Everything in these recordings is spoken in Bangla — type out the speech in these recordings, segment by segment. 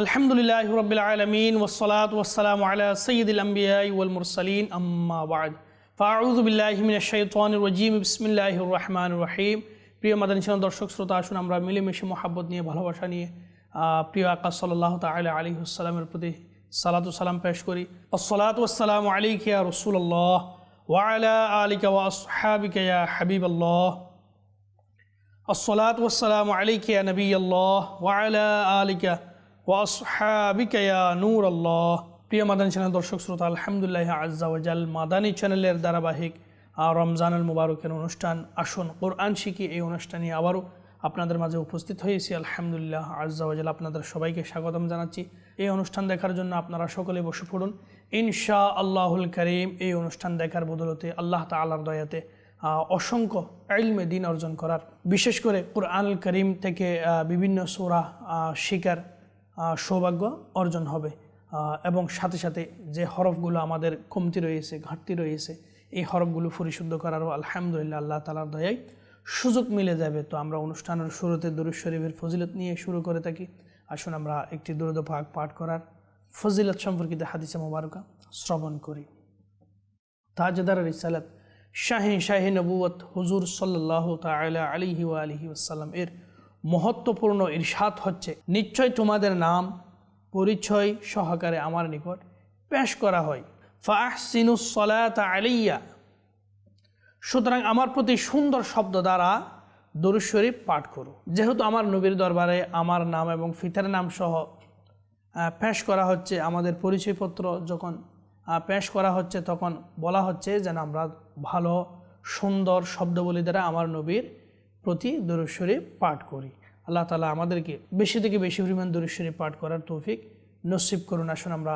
আলহামদুলিল্লাহ রবিল আলমিন ওসলাত ওসালাম আলা সঈদুল আম্বিয়াই ওয়াল মুরসালিন আম্মাবাদ ফাউজুবিল্লাহমিনজিম বিসমিল্লাহ রহমান রহিম প্রিয় মাদানিসান দর্শক শ্রোতা আসুন আমরা মিলেমিশে মোহাব্বত নিয়ে ভালোবাসা নিয়ে প্রিয় আকাশ সাল্লাহ তালা আলী হুসালামের প্রতি সালাত সালাম পেশ করি আসসালাত ওসালাম আলিকা রসুল্লাহ ওয়ালা আলিকা ওয়াসহাবিকা হাবিব আল্লাহ আসসালাত ওসালাম আলিকা নবী আল্লাহ ওয়ালা আলিকা নূর আল্লাহ প্রিয় মাদানী চ্যানেল, দর্শক শ্রোতা, আলহামদুলিল্লাহ আজ্জাওয়াজাল মাদানী চ্যানেলের ধারাবাহিক রমজানুল মুবারকের অনুষ্ঠান, আসন কোরআন শিখি, এই অনুষ্ঠানে আবারও আপনাদের মাঝে উপস্থিত হয়েছি। আলহামদুলিল্লাহ আজ্জাওয়াজাল আপনাদের সবাইকে স্বাগতম জানাচ্ছি। এই অনুষ্ঠান দেখার জন্য আপনারা সকলে বসে পড়ুন। ইনশা আল্লাহুল করিম, এই অনুষ্ঠান দেখার বদলতে আল্লাহ তালার দয়াতে অসংখ্য আইলমে দিন অর্জন করার। বিশেষ করে কোরআনুল করিম থেকে বিভিন্ন সোরা শিকার সৌভাগ্য অর্জন হবে। এবং সাথে সাথে যে হরফগুলো আমাদের কমতি রয়েছে, ঘাটতি রয়েছে, এই হরফগুলো পরিশুদ্ধ করারও আলহামদুলিল্লাহ আল্লাহ তালার দয়ায় সুযোগ মিলে যাবে। তো আমরা অনুষ্ঠানের শুরুতে দুরুজ শরীফের ফজিলত নিয়ে শুরু করে থাকি। আসুন আমরা একটি দুরুদ পাক পাঠ করার ফজিলত সম্পর্কিত হাদিসে মোবারকা শ্রবণ করি। তাজদার রিসালাত শাহে শাহে নবুয়ত হুজুর সাল্লাহ তালা আলিহি আলিহি ওসাল্লাম এর মহত্বপূর্ণ ইরশাদ হচ্ছে, নিশ্চয় তোমাদের নাম পরিচয় সহকারে আমার নিকট পেশ করা হয়। ফাহসিনুস সলাত আলিয়া। সুতরাং আমার প্রতি সুন্দর শব্দ দ্বারা দরুদ শরীফ পাঠ করো। যেহেতু আমার নবীর দরবারে আমার নাম এবং ফিতার নাম সহ পেশ করা হচ্ছে, আমাদের পরিচয়পত্র যখন পেশ করা হচ্ছে তখন বলা হচ্ছে যেন আমরা ভালো, সুন্দর শব্দবলী দ্বারা আমার নবীর প্রতি দরুদ পাঠ করি। আল্লাহ তালা আমাদেরকে বেশি থেকে বেশি পরিমাণ দরুদ পাঠ করার তৌফিক নসিব করুন। আসুন আমরা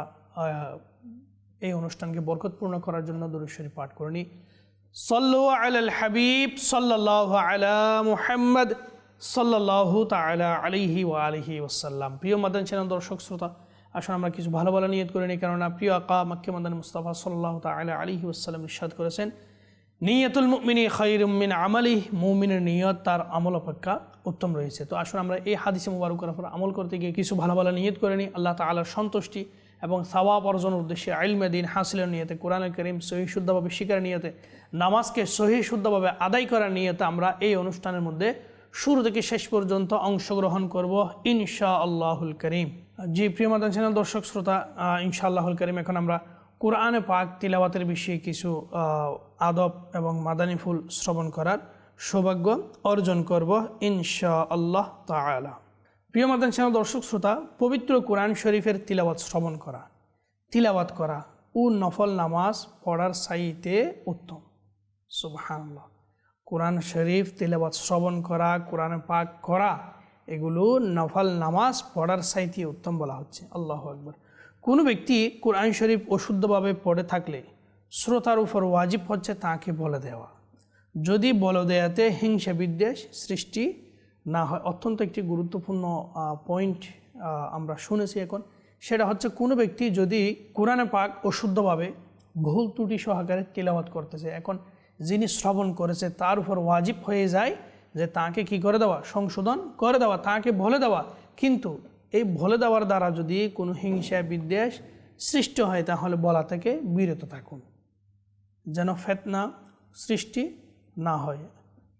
এই অনুষ্ঠানকে বরকতপূর্ণ করার জন্য দরুদ পাঠ করে নিই। সল্লু আলাল হাবিব সাল্লাহ আলা মুহাম্মদ সাল্লাহু তালা আলিহি ওয়া আলিহি ওসাল্লাম প্রিয় মাদান চ্যানেল দর্শক শ্রোতা আসলে আমরা কিছু ভালো ভালো নিয়ত করে নিই। কেননা প্রিয় আকা মাক্কে মাদান মুস্তাফা সাল্লাহ তালা আলিহি ওসাল্লাম নিঃসাদ করেছেন নিয়তুল মুমিনী খৈরুমিন আমালি মুমিনের নিয়ত তার আমল অপেক্ষা উত্তম রয়েছে। তো আসলে আমরা এই হাদিসে মুবারক করার পর আমল করতে গিয়ে কিছু ভালো ভালো নিয়ত করে নিই। আল্লাহ তালার সন্তুষ্টি এবং সাওয়াব অর্জনের উদ্দেশ্যে আইলমে দিন হাসিলের নিয়তে, কোরআন করিম সহি শুদ্ধভাবে শিকার নিয়তে, নামাজকে সহি শুদ্ধভাবে আদায় করার নিয়তে আমরা এই অনুষ্ঠানের মধ্যে শুরু থেকে শেষ পর্যন্ত অংশগ্রহণ করব ইনশা আল্লাহুল করিম। জি, প্রিয় মাদান চ্যানেল, দর্শক, শ্রোতা ইনশা আল্লাহুল করিম, এখন আমরা কোরআনে পাক তিলাওয়াতের বিষয়ে কিছু আদব এবং মাদানী ফুল শ্রবণ করার সৌভাগ্য অর্জন করব ইনশা আল্লাহ তালা প্রিয় মাদান চ্যানেল, দর্শক, শ্রোতা, পবিত্র কোরআন শরীফের তিলাওয়াত শ্রবণ করা, তিলাওয়াত করা ও নফল নামাজ পড়ার সাইতে উত্তম। সুবহানাল্লাহ। কোরআন শরীফ তিলাওয়াত শ্রবণ করা, কোরআন পাক করা, এগুলো নফল নামাজ পড়ার সাইতে উত্তম বলা হচ্ছে। আল্লাহ আকবর। কোনো ব্যক্তি কোরআন শরীফ অশুদ্ধভাবে পড়ে থাকলে শ্রোতার উপর ওয়াজিব হচ্ছে তাকে বলে দেওয়া। যদি বলে দেয়াতে হিংসা বিদ্বেষ সৃষ্টি না হয়, অত্যন্ত একটি গুরুত্বপূর্ণ পয়েন্ট আমরা শুনেছি এখন। সেটা হচ্ছে কোনো ব্যক্তি যদি কোরআনে পাক অশুদ্ধভাবে ভুল ত্রুটি সহকারে তিলাওয়াত করতেছে, এখন যিনি শ্রবণ করেছে তার উপর ওয়াজিব হয়ে যায় যে তাকে কি করে দেওয়া? সংশোধন করে দেওয়া, তাকে বলে দেওয়া। কিন্তু এই বলে দেওয়ার দ্বারা যদি কোনো হিংসা, বিদ্বেষ সৃষ্টি হয়, তাহলে বলা থেকে বিরত থাকুন। যেন ফেতনা সৃষ্টি না হয়।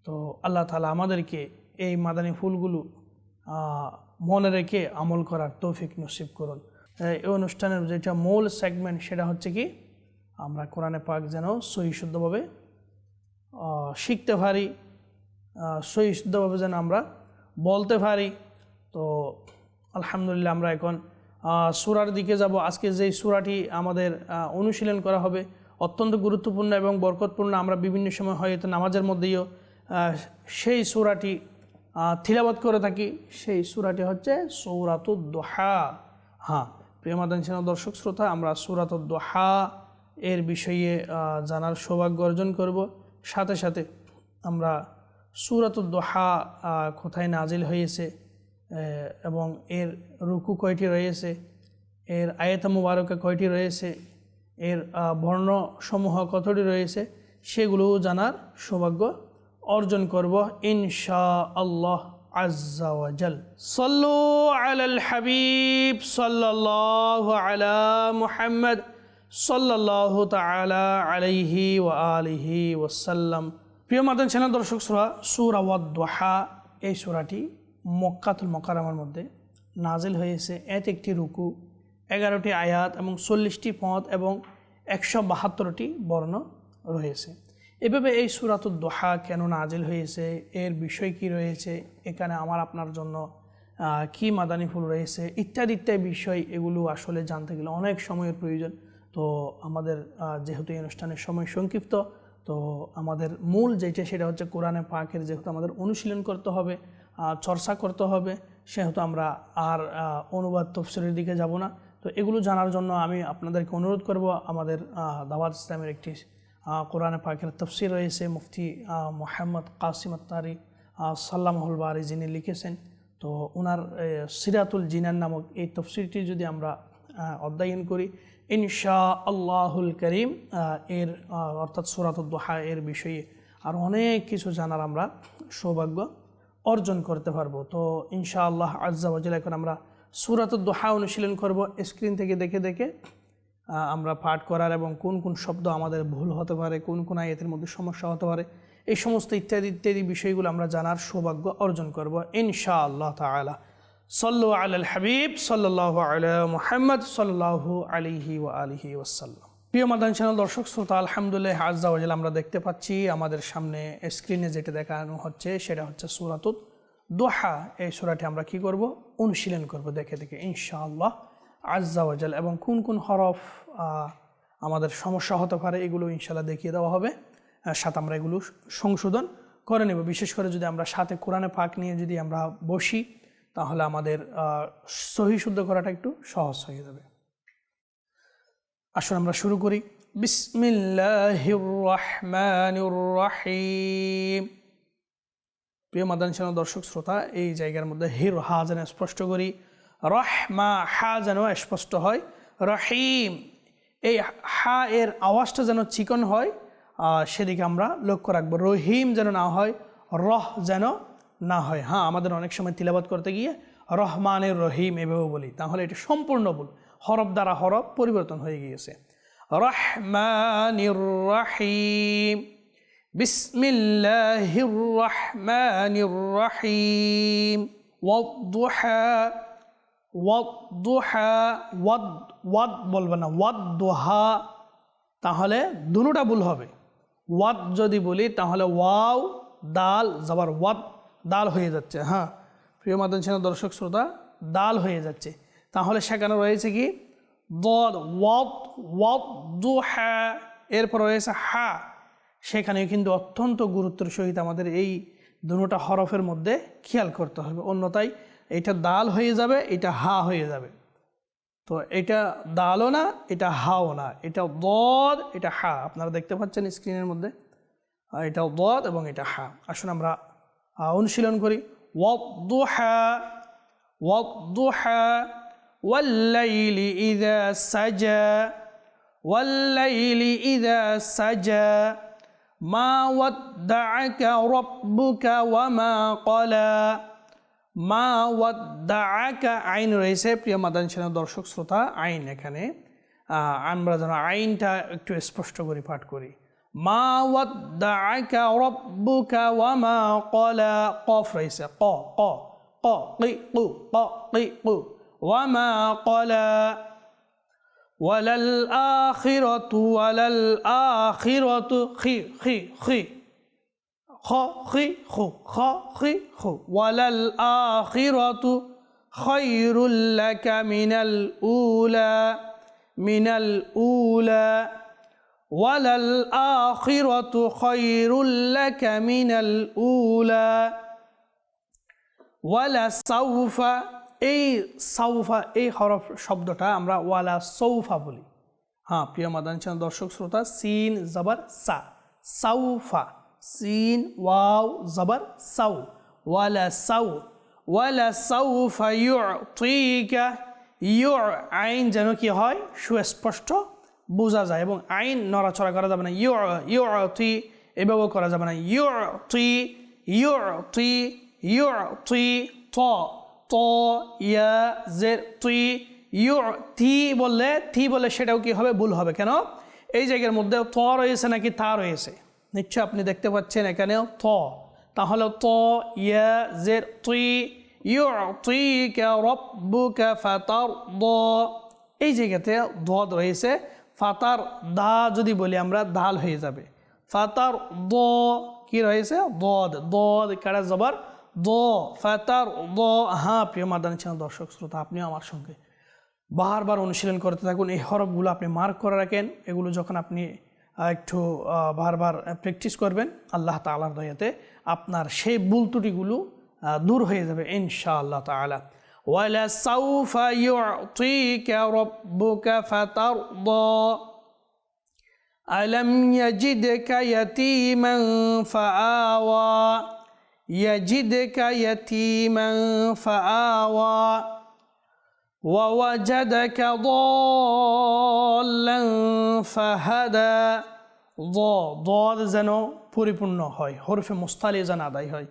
তো আল্লাহ তালা আমাদেরকে এই মাদানী ফুলগুলো মনে রেখে আমল করার তৌফিক নসিব করুন। এই অনুষ্ঠানের যেটা মূল সেগমেন্ট সেটা হচ্ছে কি, আমরা কোরআনে পাক যেন সহি শুদ্ধভাবে শিখতে পারি সহি শুদ্ধভাবে যেন আমরা বলতে পারি। তো আলহামদুলিল্লাহ আমরা এখন সূরার দিকে যাব। আজকে যেই সূরাটি আমাদের অনুশীলন করা হবে, অত্যন্ত গুরুত্বপূর্ণ এবং বরকতপূর্ণ, আমরা বিভিন্ন সময় হয়তো নামাজের মধ্যেও সেই সূরাটি থিলাবাত করে থাকি। সেই সূরাটি হচ্ছে সৌরাতুদ্দোহা। হ্যাঁ প্রিয়মাদান সেনা দর্শক, শ্রোতা, আমরা সূরাতুদ্দোহা এর বিষয়ে জানার সৌভাগ্য অর্জন করব। সাথে সাথে আমরা সুরাতুদ্দোহা কোথায় নাজিল হয়েছে এবং এর রুকু কয়টি রয়েছে? এর আয়তা মুবারকা কয়টি রয়েছে? এর বর্ণসমূহ কতটি রয়েছে? সেগুলো জানার সৌভাগ্য অর্জন করব ইনশা আল্লাহ আজাল সল্লু আল হাবিব সাল্লাহ আলা মুহাম্মদ সাল্লাহ তালা আলাইহি ও আলিহি ওসাল্লাম প্রিয় মাতন ছেলে দর্শক, সুরা সুরাওয়াদ্দোহা এই সুরাটি মক্কাতুল মকারামার মধ্যে নাজিল হয়েছে এত একটি রুকু, এগারোটি আয়াত এবং চল্লিশটি পথ এবং একশো বাহাত্তরটি বর্ণ রয়েছে। এভাবে এই সুরাতুল দোহা কেন নাজিল হয়েছে? এর বিষয় কি রয়েছে? এখানে আমার আপনার জন্য কি মাদানী ফুল রয়েছে? ইত্যাদি ইত্যাদি বিষয় এগুলো আসলে জানতে গেলে অনেক সময়ের প্রয়োজন। তো আমাদের যেহেতু এই অনুষ্ঠানের সময় সংক্ষিপ্ত, তো আমাদের মূল যেটা সেটা হচ্ছে কোরআনে পাকের যেহেতু আমাদের অনুশীলন করতে হবে চর্চা করতে হবে, সেহেতু আমরা আর অনুবাদ তফসিলের দিকে যাব না। তো এগুলো জানার জন্য আমি আপনাদেরকে অনুরোধ করব, আমাদের দাওয়াত ইসলামের একটি কোরআনে পাকের তফসির রয়েছে, মুফতি মোহাম্মদ কাসিম আত্তারি সাল্লামহুল বারি যিনি লিখেছেন। তো ওনার সিরাতুল জিনান নামক এই তফসিরটি যদি আমরা অধ্যয়ন করি ইনশা আল্লাহুল করিম এর অর্থাৎ সুরাতুদ্দোহা এর বিষয়ে আর অনেক কিছু জানার আমরা সৌভাগ্য অর্জন করতে পারব। তো ইনশাআল্লাহ আজ্জাওয়াজিল এখন আমরা সুরাত দোহা অনুশীলন করব। স্ক্রিন থেকে দেখে দেখে আমরা পাঠ করার এবং কোন কোন শব্দ আমাদের ভুল হতে পারে, কোন কোন আয়াতের মধ্যে সমস্যা হতে পারে, এই সমস্ত ইত্যাদি ইত্যাদি বিষয়গুলো আমরা জানার সৌভাগ্য অর্জন করব ইনশা আল্লাহ তালা সল্লু আল হাবিব সাল্লাহ আলা মোহাম্মদ সাল্লাহ আলিহি ও আলিহি ওসাল্লাম প্রিয় মাদান চ্যানেল, দর্শক শ্রোতা, আলহামদুলিল্লাহ আজ্জাওয়াজাল আমরা দেখতে পাচ্ছি আমাদের সামনে স্ক্রিনে যেটা দেখানো হচ্ছে, সেটা হচ্ছে সুরাতুত দোহা। এই সুরাটি আমরা কি করব? অনুশীলন করব দেখে দেখে, ইনশাআল্লাহ আজ্জাওয়াজাল এবং কোন কোন হরফ আমাদের সমস্যা হতে পারে, এগুলো ইনশাল্লাহ দেখিয়ে দেওয়া হবে। সাথে আমরা এগুলো সংশোধন করে নেব। বিশেষ করে যদি আমরা সাথে কোরআনে পাক নিয়ে যদি আমরা বসি, তাহলে আমাদের সহি শুদ্ধ করাটা একটু সহজ হয়ে যাবে। আসুন আমরা শুরু করি। রহিম। প্রিয় মাদান চ্যানেল দর্শক শ্রোতা, এই জায়গার মধ্যে হির হা যেন স্পষ্ট করি। রহমা হা যেন স্পষ্ট হয়, রহিম। এই হা এর আওয়াজটা যেন চিকন হয় সেদিকে আমরা লক্ষ্য রাখব, রহিম যেন না হয়, রহ যেন না হয়। হ্যাঁ আমাদের অনেক সময় তিলাবাত করতে গিয়ে রহমানের রহিম এভাবে বলি। তাহলে এটা সম্পূর্ণ ভুল। হরফ দ্বারা হরফ পরিবর্তন হয়ে গিয়েছে। রহমানির রাহিম। বিসমিল্লাহির রহমানির রাহিম। বলবে না ওয়াদ ওয়াদ বলবে না তাহলে দুনুটা ভুল হবে। ওয়াদ যদি বলি তাহলে ওয়াও, দাল, জবর ওয়াদ, দাল হয়ে যাচ্ছে হ্যাঁ। প্রিয় মাদন সেনা দর্শক, শ্রোতা, দাল হয়ে যাচ্ছে। তাহলে সেখানে রয়েছে কি? এরপর রয়েছে হা। সেখানে কিন্তু অত্যন্ত গুরুত্বের সহিত আমাদের এই দুটা হরফের মধ্যে খেয়াল করতে হবে। অন্যথায় এটা দাল হয়ে যাবে, এটা হা হয়ে যাবে। তো এটা দালও না, এটা হাও না। এটা দদ, এটা হা। আপনারা দেখতে পাচ্ছেন স্ক্রিনের মধ্যে। আর এটা দদ এবং এটা হা। আসুন আমরা অনুশীলন করি। ওয়াদ্দুহা ওয়াদ্দুহা والليل إذا سجى والليل إذا سجى ما ودعك ربك وما قلى মা ওয়াদ্দাআকা আইন রয়েছে প্রিয় মাদান সেনা দর্শক শ্রোতা আইন এখানে আহ, আমরা যেন আইনটা একটু স্পষ্ট করে পাঠ করি মা ওয়াদ্দাআকা রব্বুকা ওয়া মা ক্বালা কফ রয়েছে ক ক ক কি কু ক কি কু وما قلا وللآخرة وللآخرة خي خي خي خ خي خو خ خي خو وللآخرة خير لك من الأولى من الأولى وللآخرة خير لك من الأولى ولسوف এই সাউফা, এই হরফ শব্দটা আমরা ওয়ালা সৌফা বলি। হ্যাঁ প্রিয় মাদান চ্যানেল দর্শক শ্রোতা, সিন, জবর, সা। সাউফা, সিন, ওয়াও, জবর, সাউ। ওয়ালা সাউ, ওয়ালা সাউফা ইউতিকা। ইউ আইন যেন কি হয়, সুস্পষ্ট বোঝা যায় এবং আইন নড়াচড়া করা যাবে না। ইউ ইউতি এভাবেও করা যাবে না। ইউতি ইউতি ইউ তুই ত। ত ইয়া জের তুই ইউ থি বললে থি বললে সেটাও কি হবে? ভুল হবে। কেন? এই জায়গার মধ্যে ত রয়েছে নাকি তা রয়েছে? নিশ্চয় আপনি দেখতে পাচ্ছেন এখানেও ত। তাহলে ত ইয়া জের তুই ইউ তুই কে ফাতার দ এই জায়গাতে দদ রয়েছে। ফাতার দা যদি বলি আমরা, দাল হয়ে যাবে। ফাতার দ কি রয়েছে? দদ। দদ কারা জবর? দ ফাতার দ হ্যাঁ প্রিয় মাদানী চ্যানেল দর্শক শ্রোতা আপনিও আমার সঙ্গে বারবার অনুশীলন করতে থাকুন এই হরফগুলো আপনি মার্ক করে রাখেন এগুলো যখন আপনি আহ, একটু আহ, বারবার প্র্যাকটিস করবেন আল্লাহ তালার দয়াতে আপনার সেই ভুল ত্রুটিগুলো আহ, দূর হয়ে যাবে ইনশাআল্লাহ তালা وَلَسَوْفَ يُعْطِيكَ رَبُّكَ فَتَرْضَى أَلَمْ يَجِدْكَ يَتِيمًا فَآوَى يَجِدْكَ يَتِيمًا فَآوَى ووجدك ضالا فهدى ضاد যেন পরিপূর্ণ হয় হরফে মুস্তালি যেন আদায় হয়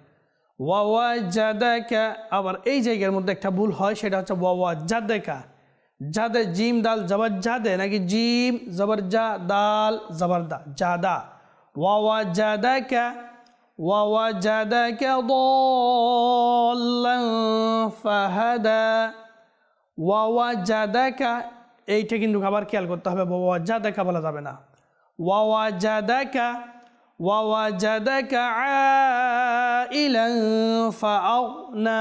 ওয়াওয়াজাদাকা আবার এই জায়গার মধ্যে একটা ভুল হয় সেটা হচ্ছে ওয়াওয়াজাদাকা জাদে জিম দাল জবর জাদে নাকি জিম জবর জা দাল জবর দা জাদা ওয়াওয়াজাদাকা ওয়াওয়াজাদাকা ضالا فهدى ওয়াওয়া জাদাকা এইটা কিন্তু আবার খেয়াল করতে হবে ওয়াওয়া জাদাকা বলা যাবে না ওয়াওয়া জাদাকা ওয়াওয়া জাদাকা আইলান ফাআগনা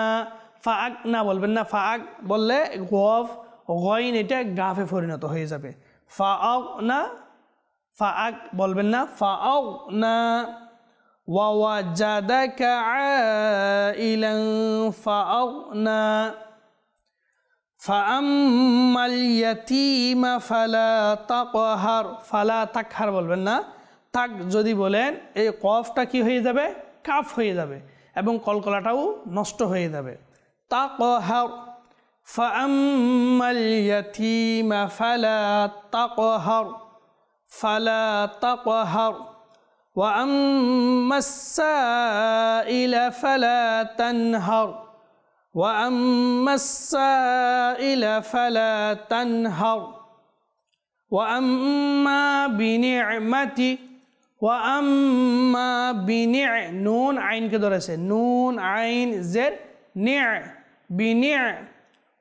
ফাআগনা বলবেন না ফাআগ বললে গফ গইন এটা গাফে পরিণত হয়ে যাবে ফাআগনা ফাআগ বলবেন না ফাআগনা ওয়াওয়া জাদাকা আইলান ফাআগনা فأما اليتيم فلا تقهر فلا تقهر বলবেন না তাক যদি বলেন এই কফটা কি হয়ে যাবে কাফ হয়ে যাবে এবং কলকলাটাও নষ্ট হয়ে যাবে তাকহার فأما اليتيم فلا تقهر فلا تقهر وأما السائل فلا تنهر. وأما السائل فلا تنهر. وأما بنعمة وأما بنع نون عين كده نون عين زر نع بنع.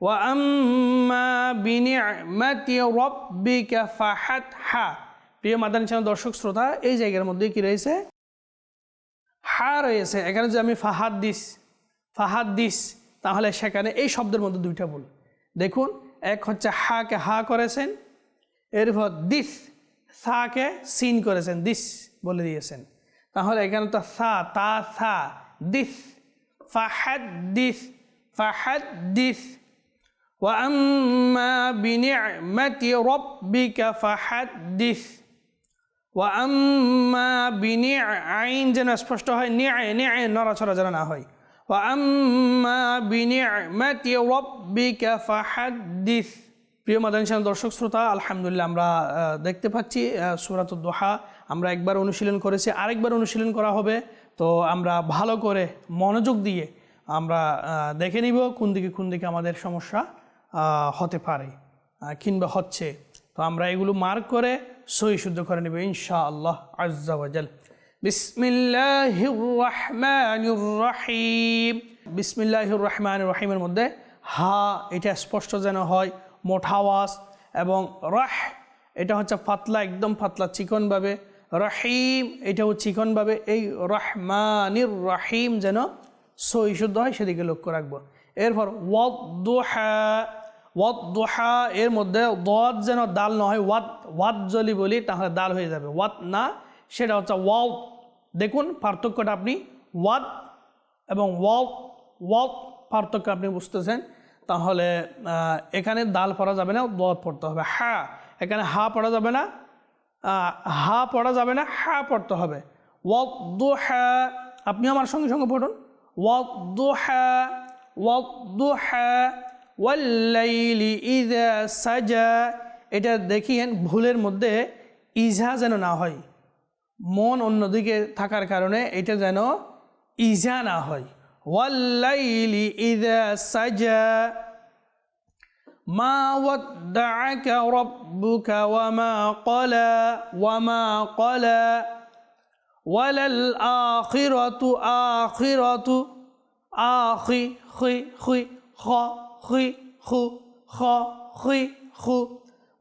وأما بنعمة ربك فحتح প্রিয় মাদানী চ্যানেল দর্শক শ্রোতা এই জায়গার মধ্যে কি রয়েছে হা রয়েছে এখানে যদি আমি ফাহাদ দিস ফাহাদ দিস তাহলে সেখানে এই শব্দের মধ্যে দুইটা ভুল দেখুন এক হচ্ছে হাকে হা করেছেন এরপর দিস সাকে সিন করেছেন দিস বলে দিয়েছেন তাহলে এখানে তো সা তা সা দিস ফাহাদ দিস ফাহাদ দিস وأما بنعمة ربك فحدث ওয়াম্মা বিনি আইন যেন স্পষ্ট হয় নিয়ে নিয়ে নড়াচড়া যেন না হয়। বিনিআমাতি রাব্বিকা ফাহাদ্দিস। প্রিয় মাদানী দর্শক, শ্রোতা, আলহামদুলিল্লাহ, আমরা দেখতে পাচ্ছি সুরাত দোহা। আমরা একবার অনুশীলন করেছি, আরেকবার অনুশীলন করা হবে। তো আমরা ভালো করে মনোযোগ দিয়ে আমরা দেখে নিব কোন দিকে কোন দিকে আমাদের সমস্যা হতে পারে কিংবা হচ্ছে। তো আমরা এগুলো মার্ক করে সহি শুদ্ধ করে নেব ইনশা আল্লাহ আজ্জাওয়াজাল বিসমিল্লাহির রহমানির রহিম বিসমিল্লাহির রহমানির রহিমের মধ্যে হা, এটা স্পষ্ট যেন হয়, মোটা আওয়াজ এবং রহ, এটা হচ্ছে পাতলা একদম পাতলা চিকনভাবে রহিম, এটাও চিকনভাবে এই রহমানির রহিম যেন সহি শুদ্ধ হয়, সেদিকে লক্ষ্য রাখব। এরপর ওয়াদ্দুহা ওয়াদ্দুহা, এর মধ্যে দদ যেন দাল না হয়, ওয়াদ ওয়াদ যদি বলি তাহলে দাল হয়ে যাবে। ওয়াদ না, সেটা হচ্ছে ওয়াও। দেখুন, পার্থক্যটা আপনি ওয়াদ এবং ওয়াও ওয়াদ পার্থক্য আপনি বুঝতেছেন। তাহলে এখানে দাল পড়া যাবে না দদ পড়তে হবে। হা, এখানে হা পড়া যাবে না হা পড়া যাবে না, হা পড়তে হবে। ওয়াদ্দুহা, আপনি আমার সঙ্গে সঙ্গে পড়ুন। ওয়াদ্দুহা ওয়াদ্দুহা ওয়াল্লাইলি ইজা সাজা। এটা দেখিয়েন ভুলের মধ্যে ইজা যেন না হয়। মন অন্যদিকে থাকার কারণে এটা যেন ইজা না হয়। ওয়াল্লাইলি ইজা সাজা। মা ওয়াদ্দাআকা রাব্বুকা ওয়া মা ক্বালা ওয়া মা ক্বালা। ওয়ালাল আখিরাতু আখিরাতু। আখি খি খি খ। خ خي خو خ خي خو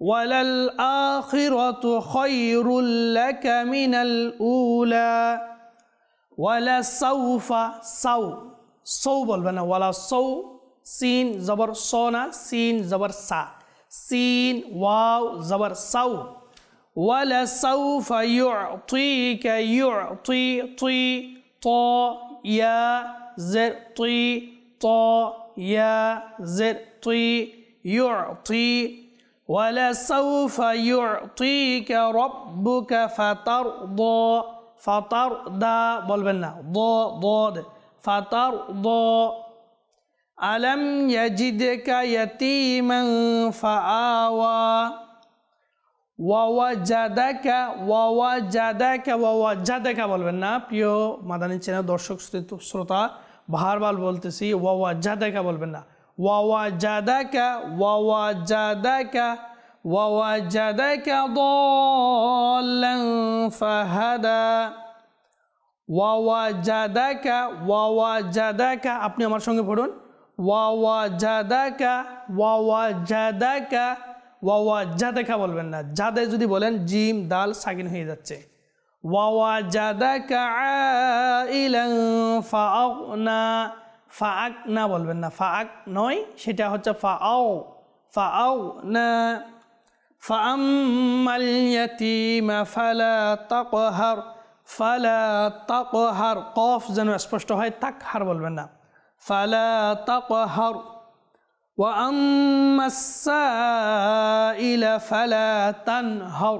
وللآخرة خير لك من الأولى ولسوف سو সৌ বলবে না ওয়ালা সৌ সিন জবর সোনা সিন জবর সা সিন ওয়াও জবর সাউ ওয়ালা সৌফ يعطيك يعطي طي طا يا زر طي طا يا زر طي يعطي ولسوف يعطيك ربك فترضى فترضى বলবেন না ضاد فترضى ألم يجدك يتيما فآوى ওয়াওয়াজাদাক ওয়াওয়াজাদাক ওয়াওয়াজাদাক বলবেন না প্রিয় মাদানী চ্যানেল দর্শক শ্রোত- শ্রোতা বারবার বলতেছি ওয়াওয়াজাদাক বলবেন না ওয়াওয়াজাদাক ওয়াওয়াজাদাক ওয়াওয়াজাদাক ضالا فهدى ওয়াওয়াজাদাকা ওয়াওয়াজাদাকা আপনি আমার সঙ্গে পড়ুন ওয়াওয়াজাদাকা ওয়াওয়াজাদাকা ওয়াওয়াজাদাকা বলবেন না জাদে যদি বলেন জিম দাল সাকিন হয়ে যাচ্ছে ওয়াওয়াজাদাকা আইলান ফাআগনা ফাআক না বলবেন না ফাআক নয় সেটা হচ্ছে ফাআও ফাআও না فأما اليتيم فلا تقهر فلا تقهر قاف যেন স্পষ্ট হয় তাকহার বলবেন না فلا تقهر وأما السائل فلا تنهر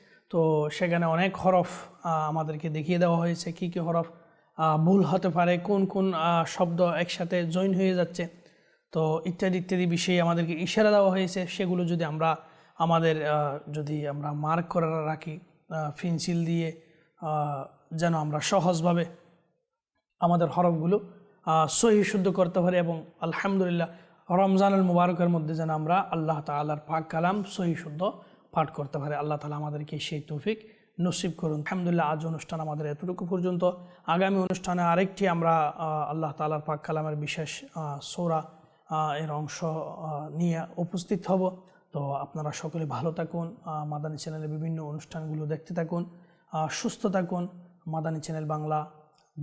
তো সেখানে অনেক হরফ আমাদেরকে দেখিয়ে দেওয়া হয়েছে। কি কি হরফ ভুল হতে পারে, কোন কোন শব্দ একসাথে জয়েন হয়ে যাচ্ছে। তো ইত্যাদি ইত্যাদি বিষয়ে আমাদেরকে ইশারা দেওয়া হয়েছে। সেগুলো যদি আমরা আমাদের যদি আমরা মার্ক করে রাখি পেন্সিল দিয়ে যেন আমরা সহজভাবে আমাদের হরফগুলো সহি শুদ্ধ করতে পারি এবং আলহামদুলিল্লাহ রমজানুল মুবারকের মধ্যে যেন আমরা আল্লাহ তালার পাক কালাম সহি শুদ্ধ পাঠ করতে পারে। আল্লাহ তালা আমাদেরকে সেই তৌফিক নসিব করুন। আলহামদুলিল্লাহ, আজ অনুষ্ঠান আমাদের এতটুকু পর্যন্ত। আগামী অনুষ্ঠানে আরেকটি আমরা আল্লাহ তালার পাক কালামের বিশেষ সৌরা এর অংশ নিয়ে উপস্থিত হব। তো আপনারা সকলে ভালো থাকুন। মাদানী চ্যানেলের বিভিন্ন অনুষ্ঠানগুলো দেখতে থাকুন। সুস্থ থাকুন। মাদানী চ্যানেল বাংলা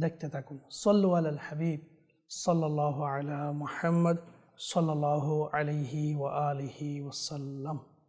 দেখতে থাকুন। সল্লু আল হাবিব সাল্লাহ আলা মুহাম্মদ সাল্লাহ আলহি ওয়া আলিহি ওসাল্লাম